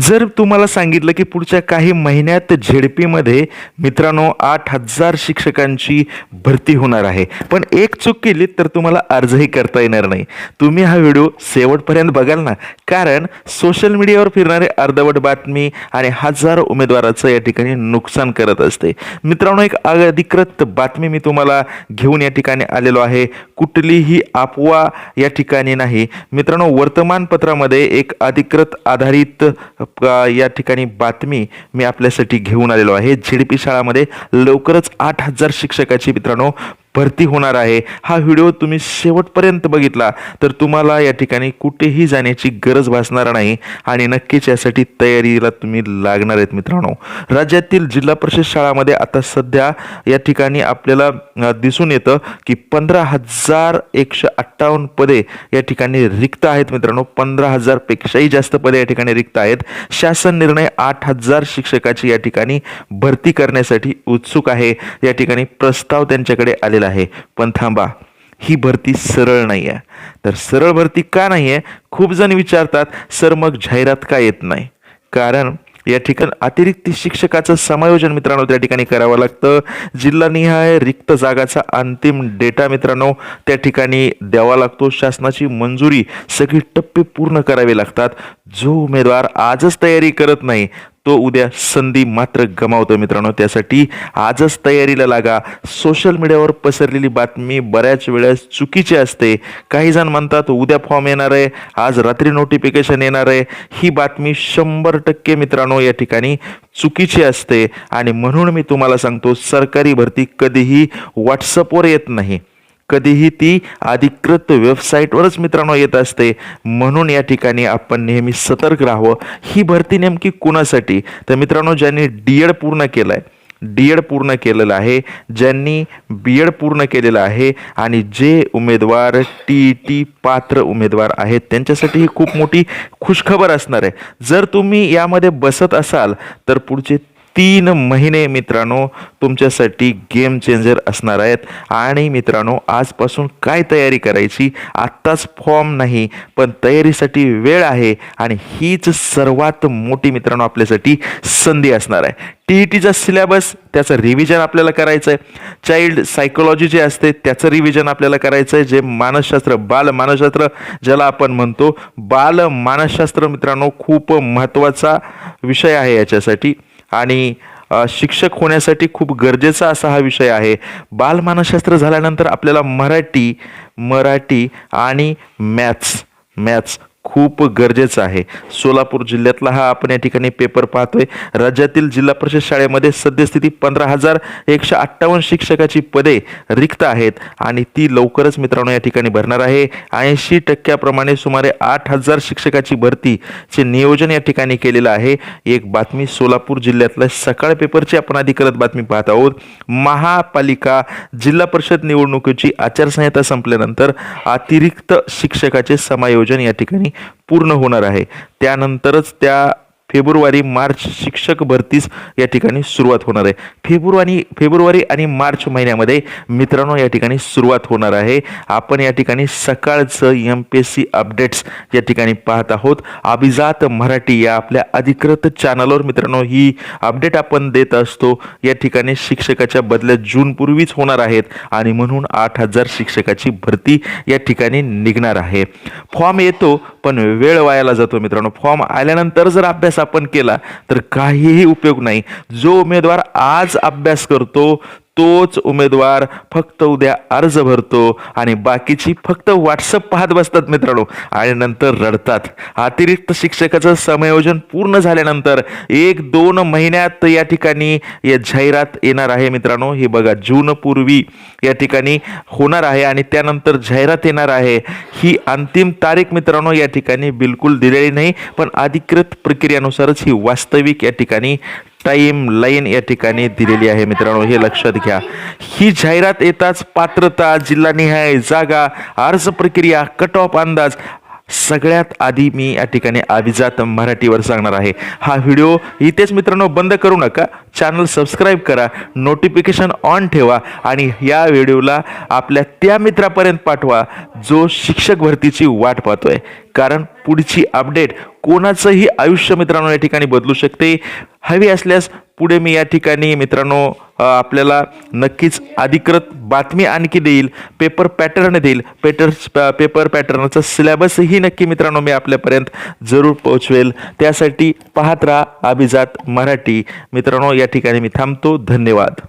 जर तुम्हाला सांगितलं की पुढच्या काही महिन्यात झेडपीमध्ये मित्रांनो आठ हजार शिक्षकांची भरती होणार आहे. पण एक चूक केली तर तुम्हाला अर्जही करता येणार नाही. तुम्ही हा व्हिडिओ शेवटपर्यंत बघाल ना. कारण सोशल मीडियावर फिरणारे अर्धवट बातमी आणि हजारो उमेदवाराचं या ठिकाणी नुकसान करत असते. मित्रांनो एक अधिकृत बातमी मी तुम्हाला घेऊन या ठिकाणी आलेलो आहे. कुठलीही अफवा या ठिकाणी नाही. मित्रांनो वर्तमानपत्रामध्ये एक अधिकृत आधारित या ठिकाणी बातमी मी आपल्यासाठी घेऊन आलेलो आहे. झेडपी शाळामध्ये लवकरच आठ हजार शिक्षकाची मित्रांनो भरती होणार आहे. हा व्हिडिओ तुम्ही शेवटपर्यंत बघितला तर तुम्हाला या ठिकाणी कुठेही जाण्याची गरज भासणार नाही आणि नक्कीच यासाठी तयारीला तुम्ही लागणार आहेत मित्रांनो. राज्यातील जिल्हा परिषद शाळामध्ये आता सध्या या ठिकाणी आपल्याला दिसून येतं की पंधरा हजार एकशे अठ्ठावन्न पदे या ठिकाणी रिक्त आहेत मित्रांनो. पंधरा हजारपेक्षाही जास्त पदे या ठिकाणी रिक्त आहेत. शासन निर्णय आठ हजार शिक्षकाची या ठिकाणी भरती करण्यासाठी उत्सुक आहे. या ठिकाणी प्रस्ताव त्यांच्याकडे आलेला आहे. पण थांबा ही भरती सरळ नाही आहे तर सरळ भरती का नाही आहे खूप जण विचारतात सर मग जाहिरात का येत नाही? कारण या ठिकाणी अतिरिक्त शिक्षकाचं समायोजन मित्रांनो त्या ठिकाणी करावं लागतं. जिल्हानिहाय रिक्त जागाचा अंतिम डेटा मित्रांनो त्या ठिकाणी द्यावा लागतो. शासनाची मंजुरी सगळी टप्पे पूर्ण करावे लागतात. जो उमेदवार आजच तयारी करत नाही तो उद्या संधी मात्र गमावतो मित्रांनो. त्यासाठी आजच तयारीला लागा. सोशल मीडियावर पसरलेली बातमी बऱ्याच वेळेस चुकीची असते. काही जण म्हणतात उद्या फॉर्म येणार आहे. आज रात्री नोटिफिकेशन येणार आहे. ही बातमी शंभर टक्के मित्रांनो या ठिकाणी चुकीची असते. आणि म्हणून मी तुम्हाला सांगतो सरकारी भरती कधीही व्हॉट्सअपवर येत नाही. कधीही ती अधिकृत वेबसाईटवरच मित्रांनो येत असते. म्हणून या ठिकाणी आपण नेहमी सतर्क राहावं. ही भरती नेमकी कुणासाठी? तर मित्रांनो ज्यांनी डी एड पूर्ण केलं आहे डी एड पूर्ण केलेलं आहे ज्यांनी बी एड पूर्ण केलेलं आहे आणि जे उमेदवार टी टी पात्र उमेदवार आहेत त्यांच्यासाठी ही खूप मोठी खुशखबर असणार आहे. जर तुम्ही यामध्ये बसत असाल तर पुढचे तीन महिने मित्रांनो तुमच्यासाठी गेम चेंजर असणार आहेत. आणि मित्रांनो आजपासून काय तयारी करायची? आत्ताच फॉर्म नाही पण तयारीसाठी वेळ आहे. आणि हीच सर्वात मोठी मित्रांनो आपल्यासाठी संधी असणार आहे. टी ई टीचा सिलेबस त्याचं रिव्हिजन आपल्याला करायचं आहे चाइल्ड सायकोलॉजी जे असते त्याचं रिव्हिजन आपल्याला करायचं आहे जे मानसशास्त्र बाल मानसशास्त्र ज्याला आपण म्हणतो बाल मानसशास्त्र मित्रांनो खूप महत्त्वाचा विषय आहे याच्यासाठी. आणि शिक्षक होण्यासाठी खूप गरजेचा असा हा विषय आहे. बालमानसशास्त्र झाल्यानंतर आपल्याला मराठी मराठी आणि मॅथ्स मॅथ्स खूप गरजेचं आहे. सोलापूर जिल्ह्यातला हा आपण या ठिकाणी पेपर पाहतोय. राज्यातील जिल्हा परिषद शाळेमध्ये सद्यस्थिती पंधरा हजार एकशे अठ्ठावन्न शिक्षकाची पदे रिक्त आहेत आणि ती लवकरच मित्रांनो या ठिकाणी भरणार आहे. ऐंशी टक्क्याप्रमाणे सुमारे आठ हजार शिक्षकाची भरतीचे नियोजन या ठिकाणी केलेलं आहे. एक बातमी सोलापूर जिल्ह्यातल्या सकाळ पेपरची आपण अधिकृत बातमी पाहत आहोत. महापालिका जिल्हा परिषद निवडणुकीची आचारसंहिता संपल्यानंतर अतिरिक्त शिक्षकाचे समायोजन या ठिकाणी पूर्ण होणार आहे. त्यानंतरच त्या फेब्रुवारी मार्च शिक्षक भरतीस या ठिकाणी सुरुवात होणार आहे. फेब्रुवारी फेब्रुवारी आणि मार्च महिन्यामध्ये मित्रांनो या ठिकाणी सुरुवात होणार आहे. आपण या ठिकाणी सकाळचं M P S C updates या ठिकाणी पाहत आहोत. अभिजात मराठी या आपल्या अधिकृत चॅनलवर मित्रांनो ही अपडेट आपण देत असतो. या ठिकाणी शिक्षकाच्या बदल्या जूनपूर्वीच होणार आहेत आणि म्हणून आठ हजार शिक्षकाची भरती या ठिकाणी निघणार आहे. फॉर्म येतो पण वेळ वायाला जातो मित्रांनो. फॉर्म आल्यानंतर जर अभ्यास आपण केला तर काहीही उपयोग नाही. जो उमेदवार आज अभ्यास करतो तोच उमेदवार फक्त उद्या अर्ज भरतो आणि बाकीची फक्त व्हॉट्सअप पाहत बसतात मित्रांनो. आणि नंतर रडतात. अतिरिक्त शिक्षकाचं समायोजन पूर्ण झाल्यानंतर एक दोन महिन्यात या ठिकाणी या जाहिरात येणार आहे मित्रांनो. हे बघा जून पूर्वी या ठिकाणी होणार आहे आणि त्यानंतर जाहिरात येणार आहे. ही अंतिम तारीख मित्रांनो या ठिकाणी बिलकुल दिलेली नाही पण अधिकृत प्रक्रियेनुसारच ही वास्तविक या ठिकाणी टाईम लाईन या ठिकाणी दिलेली आहे. मित्रांनो हे लक्षात घ्या. ही जाहिरात येताच पात्रता जिल्हानिहाय जागा अर्ज प्रक्रिया कट ऑफ अंदाज सगळ्यात आधी मी या ठिकाणी अभिजात मराठीवर सांगणार आहे. हा व्हिडिओ इथेच मित्रांनो बंद करू नका. चॅनल सबस्क्राईब करा नोटिफिकेशन ऑन ठेवा आणि या व्हिडिओला आपल्या त्या मित्रापर्यंत पाठवा जो शिक्षक भरतीची वाट पाहतोय. कारण पुढची अपडेट कोणाचंही आयुष्य मित्रांनो या ठिकाणी बदलू शकते. हवी असल्यास पुढे मी या ठिकाणी मित्रांनो आपल्याला नक्कीच अधिकृत बातमी आणखी देईल. पेपर पॅटर्न देईल. पेटर पेपर पॅटर्नचा सिलेबसही नक्की मित्रांनो मी आपल्यापर्यंत जरूर पोहोचवेल. त्यासाठी पाहत राहा अभिजात मराठी. मित्रांनो या ठिकाणी मी थांबतो. धन्यवाद.